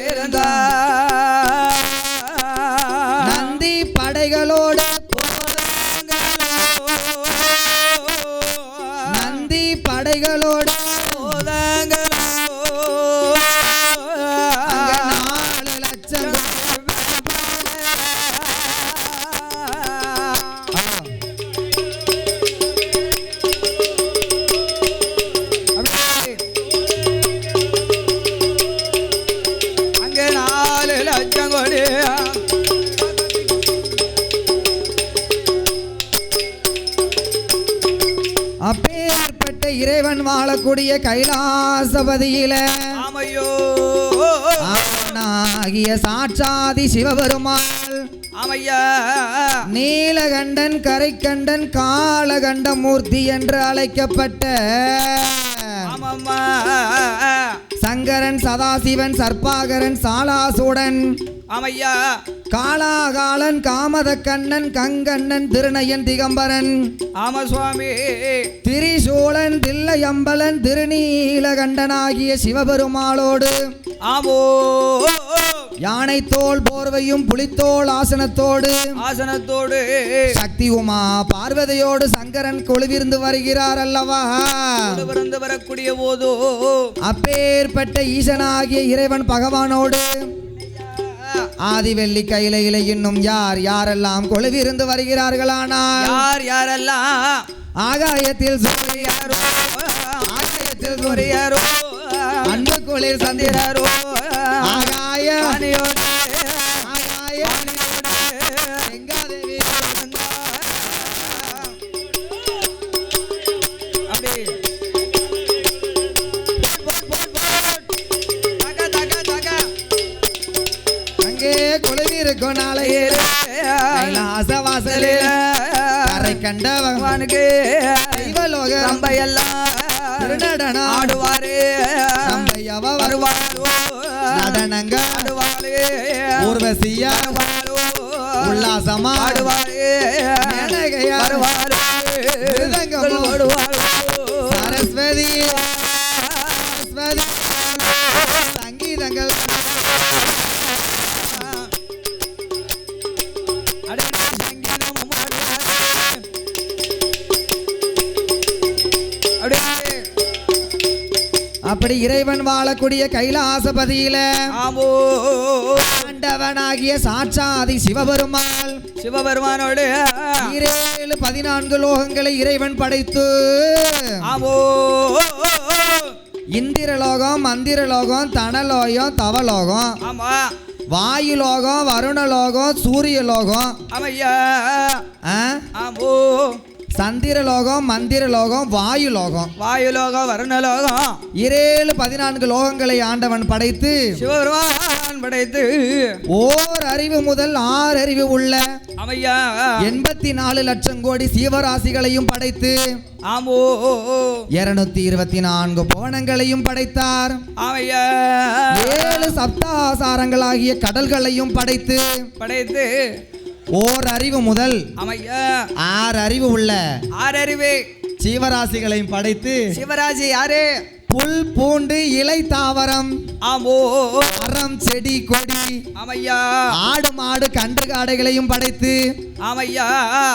இருந்தார் ஆமையோ. ஆகிய சாட்சாதி சிவபெருமாள் நீலகண்டன் கரைக்கண்டன் காலகண்ட மூர்த்தி என்று அழைக்கப்பட்ட சங்கரன் சதாசிவன் சர்ப்பாகரன் சாலாசூடன் ஆமையா. காலாகாலன் காமதக்கண்ணன் கங்கண்ணன் திருநயன் திகம்பரன். ஆமா சுவாமி திரிசூலன் தில்லையம்பலன் திருநீலகண்டனாகிய சிவபெருமாளோடு ஆமோ. யானை தோல் போர்வையும் புலித்தோல் ஆசனத்தோடு ஆசனத்தோடு. சக்தி உமா பார்வதியோடு சங்கரன் கொழுவிருந்து வருகிறார் அல்லவா வரக்கூடிய போதோ. அப்பேற்பட்ட ஈசனாகிய இறைவன் பகவானோடு ஆதிவெள்ளி கையில இன்னும் யார் யாரெல்லாம் கொழுவிருந்து வருகிறார்களானால்? யார் யாரெல்லாம் ஆகாயத்தில் சூரியன், ஆகாயத்தில் சூரியரோ அன்பு குளிர் சந்திரர்? ஆகாய வாணியோடு கண்ட பகவானுக்கு தெய்வலோக ரம்பையெல்லாம் திருநடனம் ஆடுவாரே. ரம்பையவ வருவாரோ? நடனங்க ஆடுவாரே ஊர்வசியா வருவாரோ? உல்லாசமா? ஆடுவாரே மேனகையா? வருவாரே. சரஸ்வதி? அப்படி இறைவன் வாழக்கூடிய கைலாசபதியில ஆண்டவனாகிய சாட்சாதி சிவபெருமாள் சிவபெருமானோடு. ஈரேழு பதினான்கு லோகங்களை இறைவன் படைத்து ஆமோ. இந்திரலோகம் மந்திரலோகம் தனலோகம் தவலோகம் ஆமா. வாயுலோகம் வருணலோகம் சூரியலோகம். ஆமையா. ஆ? ஆமோ. சந்திரலோகம் மந்திரலோகம் வாயுலோகம். வாயுலோகம் வருணலோகம். இரேழு பதினான்கு லோகங்களை ஆண்டவன் படைத்து சிவபெருமான் படைத்து ஓர் அறிவு முதல் ஆறு அறிவு உள்ள அமையா. எண்பத்தி நாலு லட்சம் கோடி சீவராசிகளையும் படைத்து ஆமோ. இருநூத்தி இருபத்தி நான்கு புவனங்களையும் படைத்தார். ஆமையா ஏழு சப்தாசாரங்களாகிய கடல்களையும் படைத்து படைத்து ஓர் அறிவு முதல் அமையா. ஆறு அறிவு உள்ள ஆறறிவே சீவராசிகளையும் படைத்து சிவராஜி யாரு? புல் பூண்டு இலை தாவரம் ஆமோ மரம் செடி கொடி ஆமையா ஆடு மாடு கன்று காடைகளையும் படைத்து ஆமையா.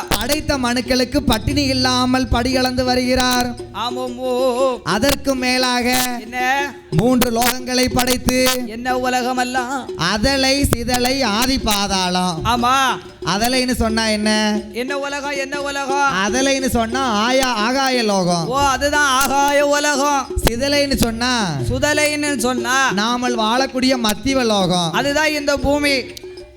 படைத்த மனுக்களுக்கு பட்டினி இல்லாமல் படிகளந்து வருகிறார். ஆமோமோ அதற்கு மேலாக என்ன? மூன்று லோகங்களை படைத்து என்ன உலகமெல்லாம்? அதலை சிதலை ஆதி பாதாளம். ஆமா. அதலைன்னு சொன்னா என்ன? என்ன உலகம் என்ன உலகம்? அதலைன்னு சொன்னா ஆயா ஆகாய லோகம். ஓ அதுதான் ஆகாய உலகம். சிதலைன்னு சொன்னா சுதலைன்னு சொன்னா நாமல் வாழக்கூடிய மத்திய லோகம். அதுதான் இந்த பூமி.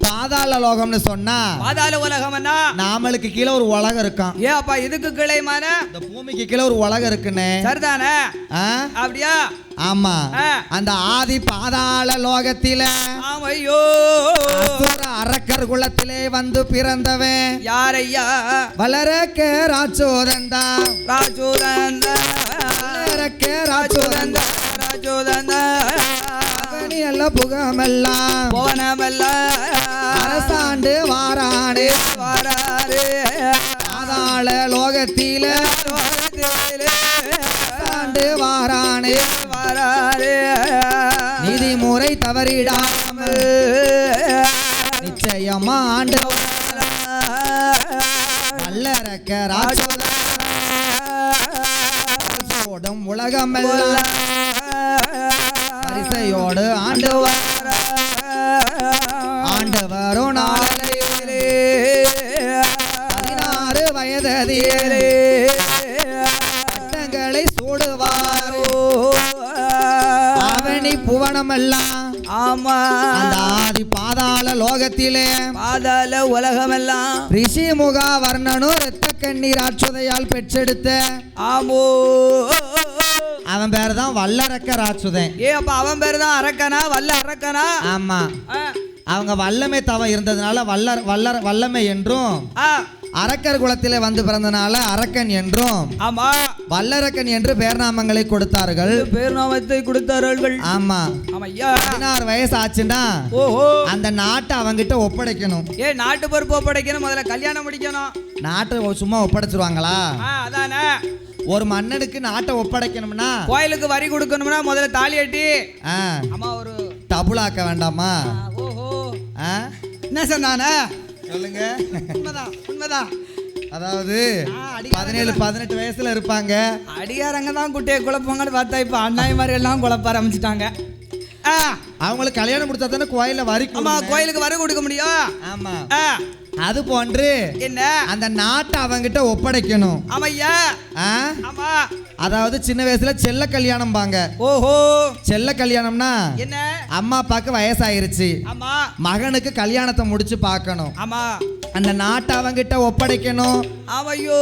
பாதாள லோகம்னு சொன்னா பாதாள உலகம்னா நாமளுக்கு கீழே ஒரு உலகம் இருக்கான் ஏன் அப்பா இதுக்கு கிளைமான இந்த பூமிக்கு கீழே ஒரு உலகம் இருக்குன்னு. சரிதானே? அப்படியா? ஆமா. அந்த ஆதி பாதாள லோகத்தில அசுர அரக்கர் குலத்திலே வந்து பிறந்தவன். யாரையா? வளரக்க ராச்சோதந்தா ராஜோதந்த. வளரக்க ராஜோதந்த. ராஜோதந்த அவனி அல்ல புகமெல்லாம். போனமல்ல அரசாண்டு வாரானே. வராரு பாதாள லோகத்தில. அரசாண்டு வாரானே. வராரு நிதி முறை தவறிடாமல் நிச்சயமா ஆண்டு நல்லறக்க ராட்சோடும் உலகமெல்லாம். வரிசையோடு ஆண்டு ஆண்டு வரும் நாளிலே பதினாறு வயததிலே பட்டங்களை சூடுவாரோ. அவனி புவனமெல்லாம். ஆமா. அந்த ஆதி பாதாள லோகத்திலே. பாதாள உலகமெல்லாம். ரிஷி முகா வர்ணனும் இரத்த கண்ணீர் ஆட்சுதையால் பெற்றெடுத்த. ஆமோ. அவன் பேர் தான் வல்லரக்க ராட்சுதன் ஏ அப்ப அவன் பேரு தான் அரக்கனா வல்ல அரக்கனா? ஆமா. அவங்க வல்லமை தவம் இருந்ததுனால வல்லர் வல்லர் வல்லமை என்றும் அரக்கர் குலத்திலே வந்து பிறந்தனால அரக்கன் என்றும் ஆமா. வல்லரக்கன் என்று பேர்நாமங்களை கொடுத்தார்கள். இது பேர் நாமத்தை கொடுத்தார்கள். ஆமா. ஆமா ஐயா பதினாறு வயசு ஆச்சுன்னா ஓஹோ. அந்த நாட்டை அவங்கிட்ட ஒப்படைக்கணும். ஏ நாட்டு பொறுப்பு ஒப்படைக்கணும் முதல்ல கல்யாணம் முடிக்கணும். நாட்டை சும்மா ஒப்படைச்சிருவாங்களா? அதானே. ஒரு மன்னனுக்கு நாட்டை ஒப்படைக்கணும்னா? கோயிலுக்கு வரி கொடுக்கணும்னா முதல்ல தாலி கட்டி. ஆ, ஆமா ஒரு டபுளாக்க வேண்டாமா? ஓஹோ? என்ன சொன்னானே சொல்லுங்க. உண்மைதான் உண்மைதான். அதாவது பதினேழு பதினெட்டு வயசுல இருப்பாங்க. அடியாரங்க தான் குட்டையை குழப்பங்கன்னு பார்த்தா இப்போ அண்ணாய் மாதிரி எல்லாம் குழப்ப ஆரம்பிச்சிட்டாங்க. அவங்களுக்கு கல்யாணம் முடிச்சா தானே கோயில்ல வரி ஆமா. கோயிலுக்கு வரி கொடுக்க முடியும். ஆமா. அது போன்று என்ன? அந்த நாட்டை அவங்கிட்ட ஒப்படைக்கணும். ஆமையா? ஆமா. அதாவது சின்ன வயசுல செல்ல கல்யாணம் பாங்க. ஓஹோ. செல்ல கல்யாணம்னா என்ன? அம்மா அப்பாக்கு வயசாயிருச்சு. ஆமா. மகனுக்கு கல்யாணத்தை முடிச்சு பார்க்கணும் ஆமா. அந்த நாட்டை அவங்கிட்ட ஒப்படைக்கணும். ஆமையோ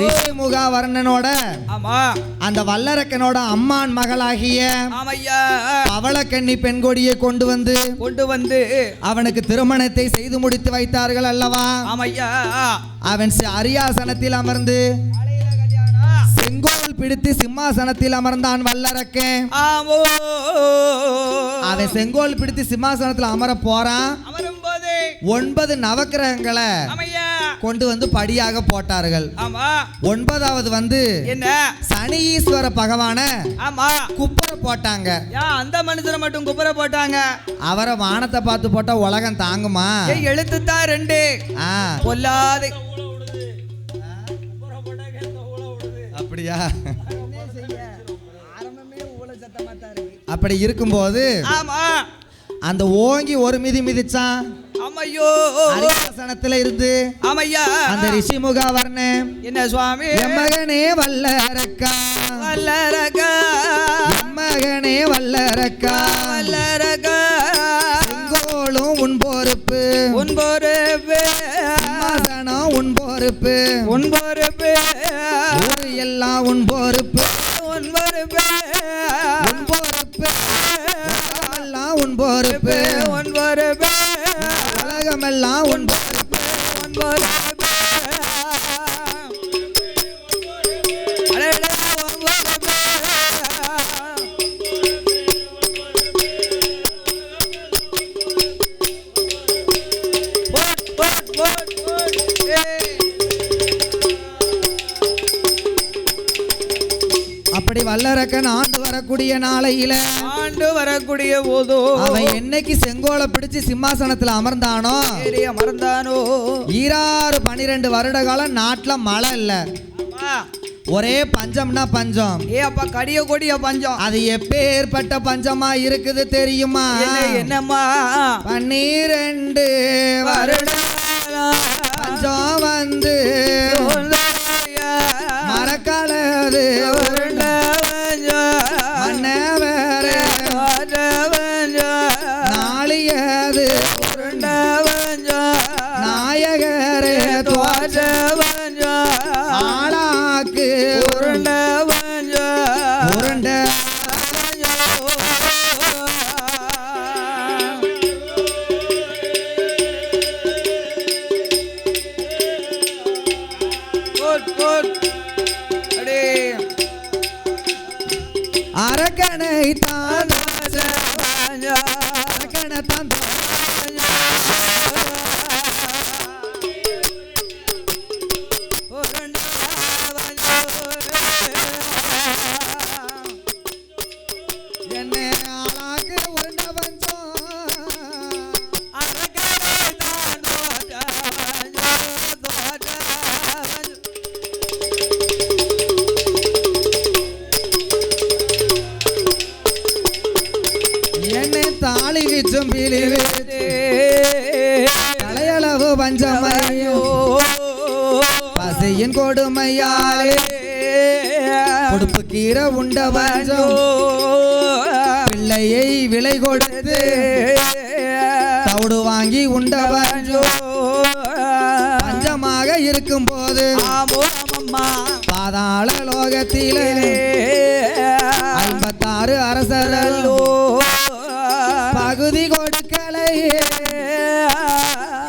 ரிஷிமுகா வர்ணனோட ஆமா. அந்த வல்லரக்கனோட அம்மான் மகளாகிய ஆமையா. பவளக்கன்னி பெண்கொடியை கொண்டு வந்து கொண்டு வந்து. அவனுக்கு திருமணத்தை செய்து முடித்து வைத்தார்கள் அல்லவா? ஆமையா. அவன் அரியாசனத்தில் அமர்ந்து செங்கோல் பிடித்து சிம்மாசனத்தில் அமர்ந்தான் வல்லரக்கன். அவன் செங்கோல் பிடித்து சிம்மாசனத்தில் அமர போறான். ஒன்பது நவக்கிரகங்களை கொண்டு வந்து படியாக போட்டார்கள். ஆமா. ஒன்பதாவது வந்து என்ன? சனி ஈஸ்வர பகவான ஆமா. குப்பரை போட்டாங்க. அந்த மனுஷனை மட்டும் குப்புற போட்டாங்க. அவரை வானத்தை பார்த்து போட்டா உலகம் தாங்குமா? எழுத்து தான் ரெண்டு. பொல்லாது. அப்படியா? அப்படி இருக்கும்போது ஆமா. அந்த ஓங்கி ஒரு மிதி மிதிச்சான். அரியாசனத்துல இருந்து ஆமையா. அந்த ரிஷிமுகா வர்ணன் என்ன சுவாமி? என் மகனே வல்லரக்கா. வல்லரகா என் மகனே வல்லரக்கா. வல்லரகா செங்கோலும் உன் பொறுப்பு. உன் பொறுப்பு. சிம்மாசனம் உன் பொறுப்பு. உன் பொறுப்பு. ஊரு எல்லாம் உன் பொறுப்பு. உன் பொறுப்பு. உன் பொறுப்பு. உலகமெல்லாம் உன் பொறுப்பு. உன் பொறுப்பு. உலகமெல்லாம் உன் பொறுப்பு உன் பொறுப்பு வல்லரக்கன் ஆண்டு வரக்கூடிய நாளையில ஆண்டு வரக்கூடிய போதோ அவன் என்னைக்கு செங்கோலை பிடிச்சு சிம்மாசனத்துல அமர்ந்தானோ ஏறிய மறந்தானோ ஈராறு பனிரெண்டு வருட காலம் நாட்டுல மழை இல்ல. ஒரே பஞ்சம்னா பஞ்சம். ஏ அப்பா கடிய கொடிய பஞ்சம். அது எப்பேற்பட்ட பஞ்சமா இருக்குது தெரியுமா? என்ன என்னம்மா? பன்னிரண்டு வருடம் பஞ்சம் வந்து மரக்கலது நாளியது. பஞ்சம். கொடுத்து தவிடு வாங்கி உண்ட பஞ்சம் பஞ்சமாக இருக்கும் போது பாதாள லோகத்திலே ஐம்பத்தாறு அரசரல்லோ பகுதி கொடுக்கலையே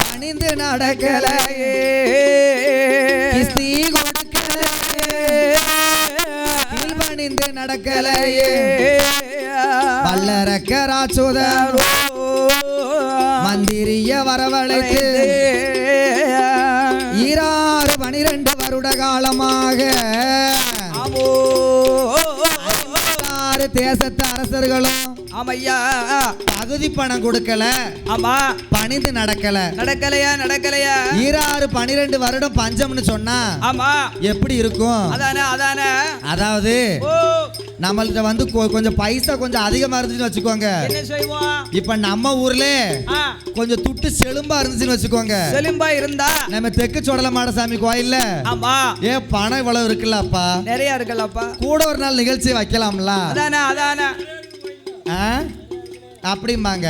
அணிந்து நடக்கலையே. வல்லரக்க ராச்சுதர் மந்திரிய வரவழைத்து ஈராறு பனிரெண்டு வருட காலமாக ஆறு தேசத்து அரசர்களும் ஆமையா. பகுதி பணம் கொடுக்கல. ஆமா. பணிந்து நடக்கல. நடக்கலையா நடக்கலையா? ஈராறு பனிரெண்டு வருடம் பஞ்சம்னு சொன்னா ஆமா. எப்படி இருக்கும்? அதானே அதானே. அதாவது ஓ நம்மள்ட்ட வந்து கொஞ்சம் பைசா கொஞ்சம் அதிகமா இருந்துச்சுன்னு வச்சுக்கோங்க. இப்ப நம்ம ஊர்ல கொஞ்சம் துட்டு செலும்பா இருந்துச்சுன்னு வச்சுக்கோங்க. செலும்பா இருந்தா? நம்ம தெற்கு சோடல மாடசாமி கோயில்ல ஆமா. ஏ பணம் இவ்வளவு இருக்குல்ல அப்பா நிறைய இருக்குல்லப்பா. கூட ஒரு நாள் நிகழ்ச்சி வைக்கலாம்ல. அதானே அதானே. ஆ? அப்படிம்பாங்க.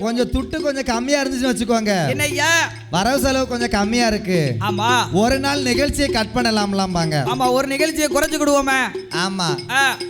கொஞ்சம் துட்டு கொஞ்சம் கம்மியா இருந்துச்சுன்னு வச்சுக்கோங்க. என்னய்யா? வரவு செலவு கொஞ்சம் கம்மியா இருக்கு. ஆமா. ஒரு நாள் நிகழ்ச்சியை கட் பண்ணலாம்லாம்பாங்க ஆமா ஒரு நிகழ்ச்சியை குறைச்சுக்கிடுவோமே ஆமா.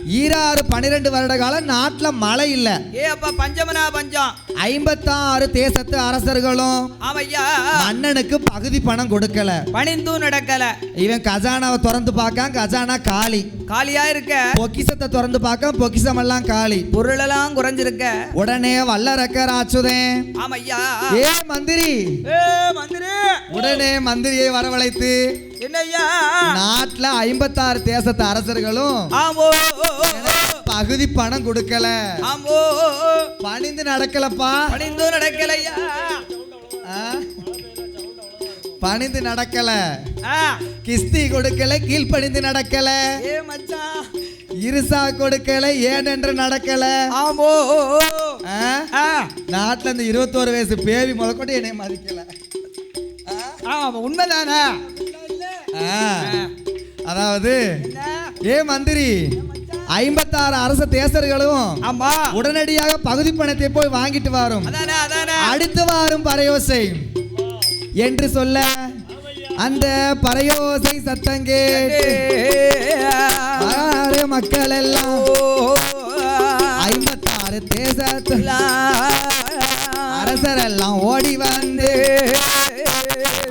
ஈராறு பன்னிரெண்டு வருட காலம் நாட்டுல மழை இல்ல. ஏ அப்பா பஞ்சமனா பஞ்சம். ஐம்பத்தாறு தேசத்து அரசர்களும் ஆமையா. மன்னனுக்கு பகுதி பணம் கொடுக்கல. பணிந்தும் நடக்கல. இவன் கஜானாவை திறந்து பார்க்கான் கஜானா காலி. காலியா இருக்க? பொக்கிசத்தை திறந்து பார்க்க பொக்கிசம் எல்லாம் காலி. பொருளெல்லாம் குறைஞ்சிருக்க. உடனே வல்லரக்க ராச்சுதேன் ஆமையா. ஏ மந்திரி. ஏ மந்திரி. உடனே மந்திரியை வரவழைத்து என்னய்யா நாட்டுல ஐம்பத்தாறு தேசத்து அரசர்களும் ஆமோ. பகுதி பணம் கொடுக்கல. ஆமோ. பணிந்து நடக்கலப்பா. பணிந்தும் நடக்கலையா? பணிந்து நடக்கல. கிஸ்தி கொடுக்கல கீழ்ப்பணிந்து நடக்கல. ஏ மச்சான் இருசா கொடுக்கல ஏனென்று நடக்கல. ஆமோ. நாட்டுல இந்த இருபத்தோரு வயசு பேவி முதற்கொண்டு என்னை மதிக்கல. ஆமா உண்மைதானே. அதாவது ஏ மந்திரி ஐம்பத்தாறு அரச தேசர்களும் ஆமா. உடனடியாக பகுதி பணத்தை போய் வாங்கிட்டு வரும். அடுத்து வாரும் பறையோசை. என்று சொல்ல அந்த பறையோசை வாரு மக்கள் எல்லாம். யாரு தேசத்துல அரசர் எல்லாம் ஓடி வந்து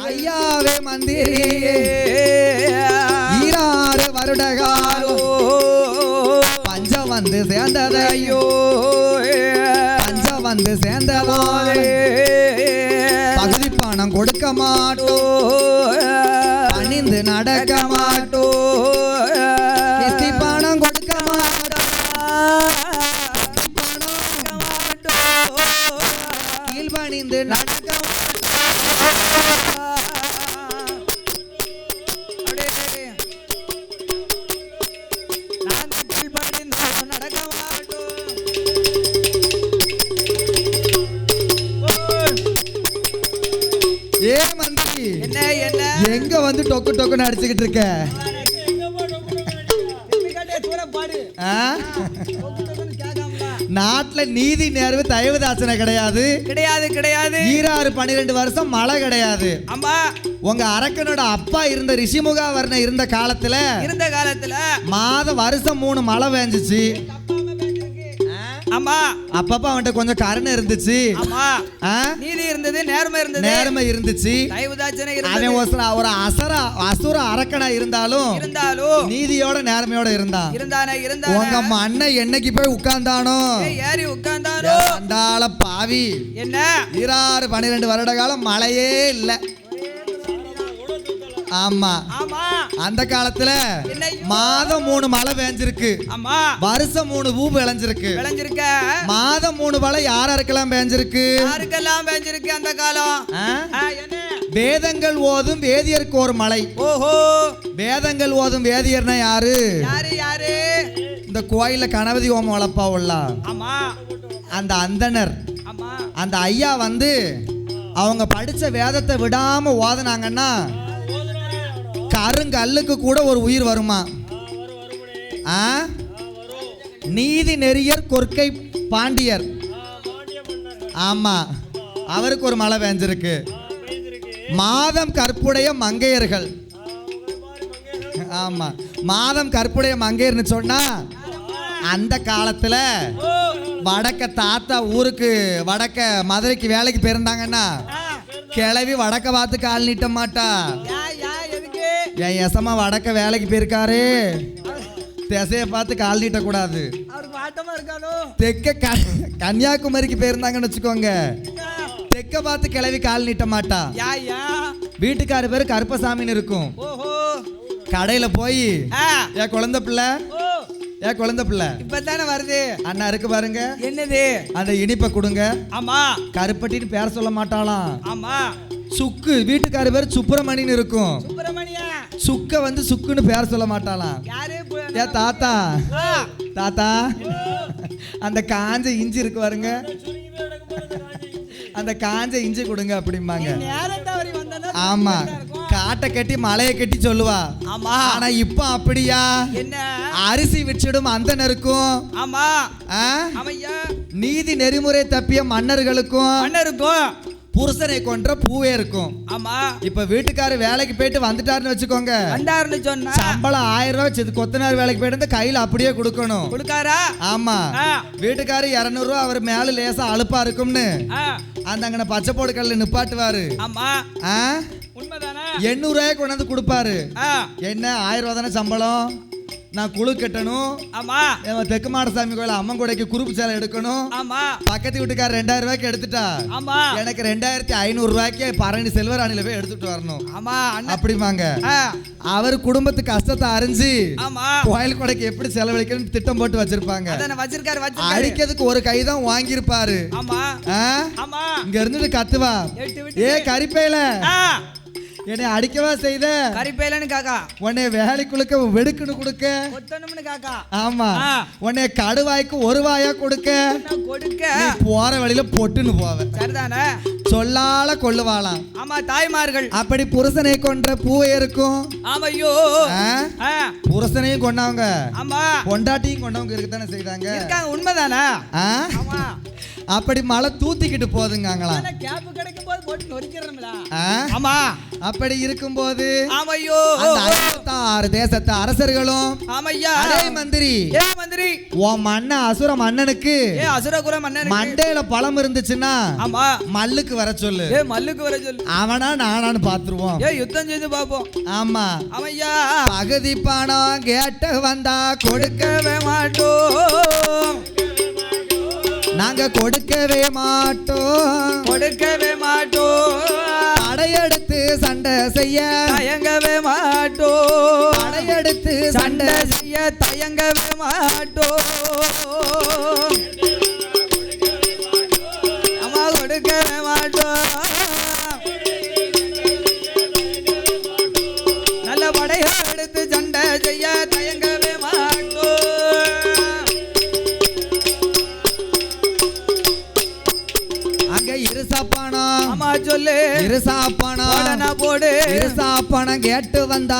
ஐயாவே மந்திரி ஈராறு வருடகாலோ பஞ்சம் வந்து சேர்ந்ததையோ பஞ்சம் வந்து சேர்ந்ததாலே பகுதி பணம் கொடுக்க மாட்டோ அணிந்து நடக்க மாட்டோம் நாட்டுல நீதி நேர்வு தயவு தாசனை கிடையாது. கிடையாது கிடையாது. ஈராறு பன்னிரெண்டு வருஷம் மழை கிடையாது. ஆமா உங்க அரக்கனோட அப்பா இருந்த ரிஷிமுகாவர்ண இருந்த காலத்துல இருந்த காலத்துல மாதம் வருஷம் மூணு மழை பெஞ்சிச்சு. ஆமா. அப்பப்ப அவன்கிட்ட கொஞ்சம் கருணை இருந்துச்சு. ஆமா? நீதி இருந்தது நேர்மை இருந்தது. நேர்மை இருந்துச்சு. தயவுதாச்சனை அவன் இருந்தது ஒரு ஒரு அசர அசுர அரக்கனா இருந்தாலும் இருந்தாலும் நீதியோட நேர்மையோட இருந்தான் இருந்தானே? உங்க இருந்தானே அண்ணன் என்னைக்கு போய் உட்கார்ந்தானோ? ஏறி உட்கார்ந்தாரோ அண்டால பாவி. என்ன? ஈராறு பன்னிரெண்டு வருட காலம் மழையே இல்ல. ஆமா. ஆமா. அந்த காலத்துல மாதம் மூணு மழை பெஞ்சிருக்கு. வருஷம் மூணு பூ விளைஞ்சிருக்கு. விளைஞ்சிருக்க. மாதம் மூணு மழை யார் யாருக்கெல்லாம் பெஞ்சிருக்கு? யாருக்கெல்லாம் பேஞ்சிருக்கு அந்த காலம்? வேதங்கள் ஓதும் வேதியருக்கு ஒரு மலை. ஓஹோ. வேதங்கள் ஓதும் வேதியர்னா யாரு? யாரு யாரு? இந்த கோயில்ல கணபதி ஓமம் வளர்ப்பாவுள்ள ஆமா. அந்த அந்தனர். அந்த ஐயா வந்து அவங்க படிச்ச வேதத்தை விடாம ஓதுனாங்கன்னா கருங்கல்லுக்கு கூட ஒரு உயிர் வருமா? ஆ? நீதி நெறியர் கொற்கை பாண்டியர். ஆமா. அவருக்கு ஒரு மழை பெஞ்சிருக்கு. மாதம் கற்புடைய மங்கையர்கள். ஆமா. மாதம் கற்புடைய மங்கையர்னு சொன்னா அந்த காலத்துல வடக்க தாத்தா ஊருக்கு வடக்க மதுரைக்கு வேலைக்கு போயிருந்தாங்கன்னா கிளவி வடக்க பார்த்து கால் நீட்ட மாட்டா. என் எசமா வடக்க வேலைக்கு போயிருக்காரு. திசைய பார்த்து கால் நீட்டக்கூடாது தெக்க கன்னியாகுமரிக்கு போயிருந்தாங்கன்னு வச்சுக்கோங்க. தெக்க பார்த்து கிளவி கால் நீட்ட மாட்டா. வீட்டுக்காரு பேரு கருப்பசாமின்னு இருக்கும். கடையில போய் ஏன் குழந்தை பிள்ளை? ஏன் குழந்தை பிள்ளை? இப்பதானே வருது. அண்ணா இருக்கு பாருங்க. என்னது? அந்த இனிப்பை கொடுங்க. ஆமா. கருப்பட்டின்னு பேர சொல்ல மாட்டாளாம். ஆமா. சுக்கு. வீட்டுக்காரு பேர் சுப்பிரமணின்னு இருக்கும் சுக்க வந்து சுக்குன்னு பேர சொல்ல மாட்டாளாம். ஏ தாத்தா. தாத்தா. அந்த காஞ்ச இஞ்சி இருக்கு பாருங்க. அந்த காஞ்ச இஞ்சி கொடுங்க அப்படிம்பாங்க. ஆமா. காட்டை கட்டி மலையை கட்டி சொல்லுவா. ஆமா. ஆனா இப்ப அப்படியா? என்ன? அரிசி விச்சிடும் அந்த நெருக்கும் ஆமா. நீதி நெறிமுறை தப்பிய மன்னர்களுக்கும் அண்ணருக்கும் புருஷனை கொன்ற பூவே இருக்கும். ஆமா. இப்ப வீட்டுக்காரு வேலைக்கு போயிட்டு வந்துட்டாருன்னு வச்சுக்கோங்க. வந்தாருன்னு சொன்னா சம்பளம் ஆயிரம் ரூபாய் வச்சு கொத்தனார் வேலைக்கு போயிட்டு கையில அப்படியே கொடுக்கணும். கொடுக்காரா? ஆமா. வீட்டுக்காரு இரநூறுவா அவர் மேல லேசா அலுப்பா இருக்கும்னு. அந்த அங்கன பச்சை போடு கல்ல நிப்பாட்டுவாரு. ஆமா. எண்ணூறு ரூபாய் கொண்டு வந்து கொடுப்பாரு. என்ன? ஆயிரம் ரூபா தானே சம்பளம்? நான் குழு கட்டணும். ஆமா. இவன் தெற்கு மாடசாமி கோயில் அம்மன் கொடைக்கு குறுப்பு சேலை எடுக்கணும். ஆமா. பக்கத்து வீட்டுக்காரர் ரெண்டாயிரம் ரூபாய்க்கு எடுத்துட்டா. ஆமா. எனக்கு ரெண்டாயிரத்தி ஐநூறு ரூபாய்க்கு பரணி செல்வராணியில போய் எடுத்துட்டு வரணும். ஆமா அப்படிமாங்க அவர் குடும்பத்து கஷ்டத்தை அறிஞ்சு ஆமா. கோயில் கொடைக்கு எப்படி செலவழிக்கணும்னு திட்டம் போட்டு வச்சிருப்பாங்க. வச்சிருக்காரு அடிக்கிறதுக்கு ஒரு கை தான் வாங்கியிருப்பாரு. ஆமா? ஆமா. இங்க இருந்துட்டு கத்துவா. ஏ கரிப்பையில என்னை அடிக்கவா செய்த? கறிப்பையிலன்னு காக்கா. உன்னை வேலைக்குழுக்க வெடுக்குன்னு கொடுக்க. கொத்தணும்னு காக்கா. ஆமா. உன்னை கடுவாய்க்கு ஒரு வாயா கொடுக்க. கொடுக்க. போற வழியில பொட்டுன்னு போவ. சரிதானே? சொல்லால கொள்ளுவாளாம். ஆமா தாய்மார்கள். அப்படி புருஷனை கொன்ற பூவை இருக்கும். ஆமையோ. ஆ? ஆ, புருஷனையும் கொண்டவங்க ஆமா. பொண்டாட்டியும் கொண்டவங்க இருக்கத்தானே செய்தாங்க? இருக்காங்க உண்மைதானே? ஆமா. அப்படி மழை தூத்திக்கிட்டு போதுங்களாம் ஆனா கேப் கிடைக்கும் போது போட்டு நொறிக்கிறோம்ல ஆ? ஆமா. அப்படி இருக்கும்போது ஆமையோ. அறுபத்தாறு தேசத்து அரசர்களும் ஆமையா. மந்திரி. ஏ மந்திரி. உன் மன்ன அசுர மன்னனுக்கு ஏ அசுரகுர மன்னன் மண்டையில பழம் இருந்துச்சுன்னா ஆமா. மல்லுக்கு வர சொல்லு. ஏ மல்லுக்கு வர சொல்லு. அவனா நானான்னு பாத்துருவோம். ஏ யுத்தம் செய்து பாப்போம் ஆமா. ஆமையா. பகுதி பணம் கேட்ட வந்தா கொடுக்க கொடுக்கவே மாட்டோம். நாங்க கொடுக்கவே மாட்டோம். கொடுக்கவே மாட்டோம். படையெடுத்து சண்டை செய்ய தயங்கவே மாட்டோம். படையெடுத்து சண்டை சண்டை செய்ய தயங்கவே மாட்டோம்.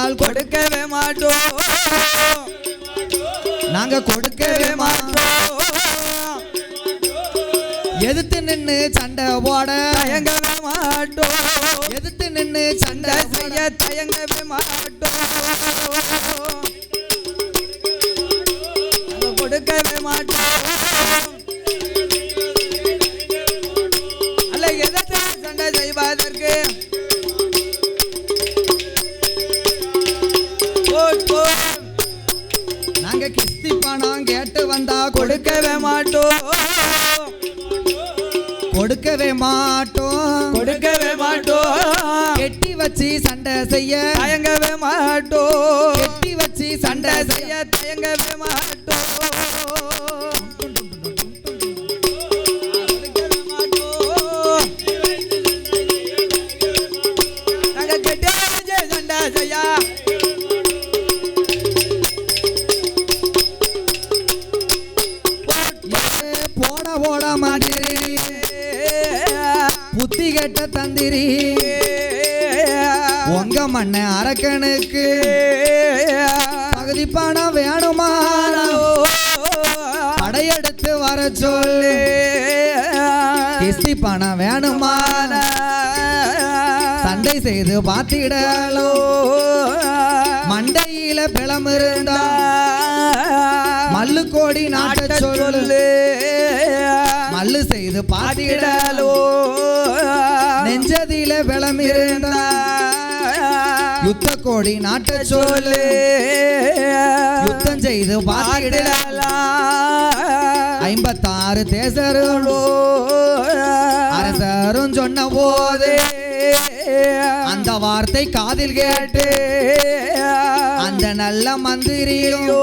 ஆனால் கொடுக்கவே மாட்டோம். நாங்க கொடுக்கவே மாட்டோம். எதிர்த்து நின்னு சண்டை போட வச்சு சண்டை செய்ய தயங்கவே மாட்டோம் கெட்டி வச்சு சண்டை செய்ய. தயங்கவே மாட்டோம் நாங்க கெட்டி வச்சு சண்டை செய்ய. போட போட மாட்டேன் புத்தி கெட்ட தந்திரி. உங்க மண்ண அரக்கனுக்கு பகுதி பணம் வேணுமா? படையெடுத்து வர சொல்லு. கிஸ்தி பணம் வேணுமா? சண்டை செய்து பார்த்திடலோ. மண்டையில பிளம் இருந்தா மல்லு கோடி நாட்ட சொல்லு. மல்லு செய்து பார்த்திடலோ. நெஞ்சதில பிளம் இருந்தா யுத்த கோடி நாட்ட சொல்லு யுத்தம் செய்து ஐம்பத்தாறு தேசர்களோ அரசரும் சொன்ன போது அந்த வார்த்தை காதில் கேட்டு அந்த நல்ல மந்திரியோ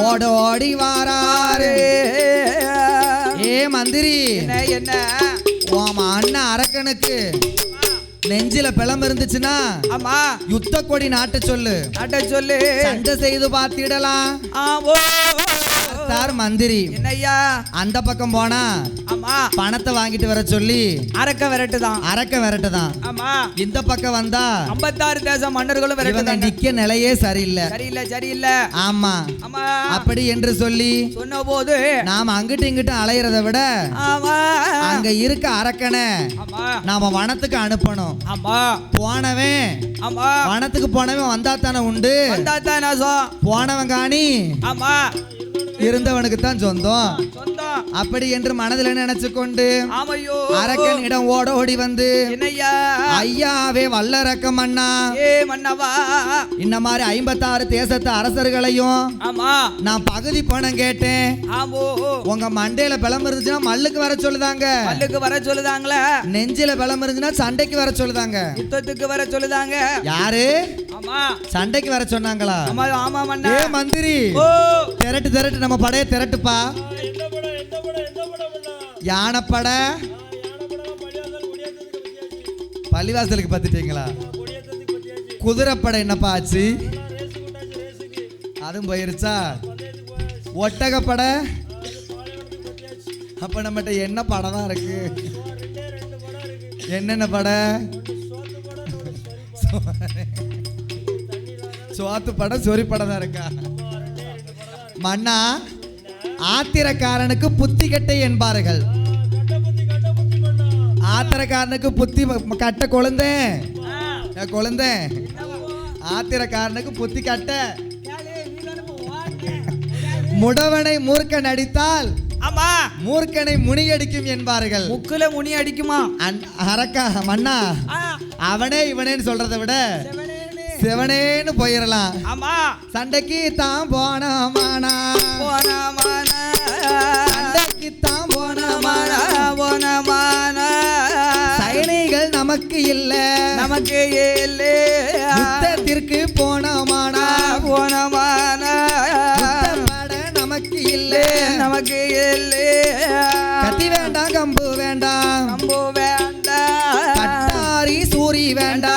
ஓட ஓடி வாராரு. ஏ மந்திரி என்ன என்ன? உன் அண்ணன் அரக்கனுக்கு நெஞ்சில பிளம் இருந்துச்சுன்னா ஆமா. யுத்த கொடி நாட்ட சொல்லு. நாட்ட சொல்லு. சண்டை செய்து பார்த்திடலாம். ஆமோ சார் மந்திரி. என்னய்யா? அந்த பக்கம் போனா ஆமா. பணத்தை வாங்கிட்டு வர சொல்லி அரக்க விரட்டு தான் அரக்க விரட்டுதான். ஆமா. இந்த பக்கம் வந்தா ஐம்பத்தாறு தேச மன்னர்களும் விரட்டு நிக்க நிலையே சரியில்லை. சரியில்லை சரியில்லை. ஆமா. ஆமா. அப்படி என்று சொல்லி சொன்ன போது நாம அங்கிட்டு இங்கிட்டு அலையிறத விட ஆமா. அங்க இருக்க அரக்கனை ஆமா. நாம வனத்துக்கு அனுப்பணும். ஆமா. போனவன் ஆமா. வனத்துக்கு போனவன் வந்தா தானே உண்டு? வந்தா தான் போனவன் காணி. ஆமா. இருந்தவனுக்கு தான் சொந்தம் சொந்தம். அப்படி என்று மனதில் நினைச்சு கொண்டு ஆமையோ. அரக்கன் இடம் ஓட ஓடி வந்து ஐயாவே வல்லரக்கம் அண்ணா இந்த மாதிரி ஐம்பத்தாறு தேசத்து அரசர்களையும் நான் பகுதி பணம் கேட்டேன். உங்க மண்டையில பலம் இருந்துச்சுன்னா மல்லுக்கு வர சொல்லுதாங்க. பல்லுக்கு வர சொல்லுதாங்களே? நெஞ்சில பலம் இருந்துச்சுன்னா சண்டைக்கு வர சொல்லுதாங்க. யுத்தத்துக்கு வர சொல்லுதாங்க? யாரு? சண்டைக்கு வர சொன்னாங்களா? ஆமா ஆமா மந்திரி. திரட்டு திரட்டு நம்ம படையை திரட்டுப்பா. யானைப்பட. பள்ளிவாசலுக்கு பார்த்துட்டீங்களா குதிரைப்படை என்னப்பா ஆச்சு? அதுவும் போயிருச்சா? ஒட்டகப்பட. அப்ப நம்மகிட்ட என்ன படம் தான் இருக்கு? என்னென்ன பட? சோத்து படம் சொறி. படம் தான் இருக்கா? மன்னா ஆத்திரக்காரனுக்கு புத்தி கட்டை என்பார்கள். ஆத்திரக்காரனுக்கு புத்தி கட்ட கொழுந்தேன் ஏ, கொழுந்தேன் ஆத்திரக்காரனுக்கு புத்தி கட்ட. முடவனை மூர்க்கன் அடித்தால் ஆமா. மூர்க்கனை முனியடிக்கும் என்பார்கள். முக்குல முனி அடிக்குமா? அரக்கா மன்னா அவனே இவனேன்னு சொல்றதை விட சிவனேன்னு போயிடலாம் ஆமா. சண்டைக்கு தான் போனமானா போனமானா சண்டைக்கு தான் போனமானா போனமானா சைனிகள் நமக்கு இல்ல. நமக்கு இல்ல. யுத்தத்திற்கு போனமானா போனமானா நமக்கு இல்ல. நமக்கு இல்ல. கத்தி வேண்டாம் கம்பு வேண்டாம். கம்பு வேண்டாம். கட்டாரி சூரி வேண்டாம்.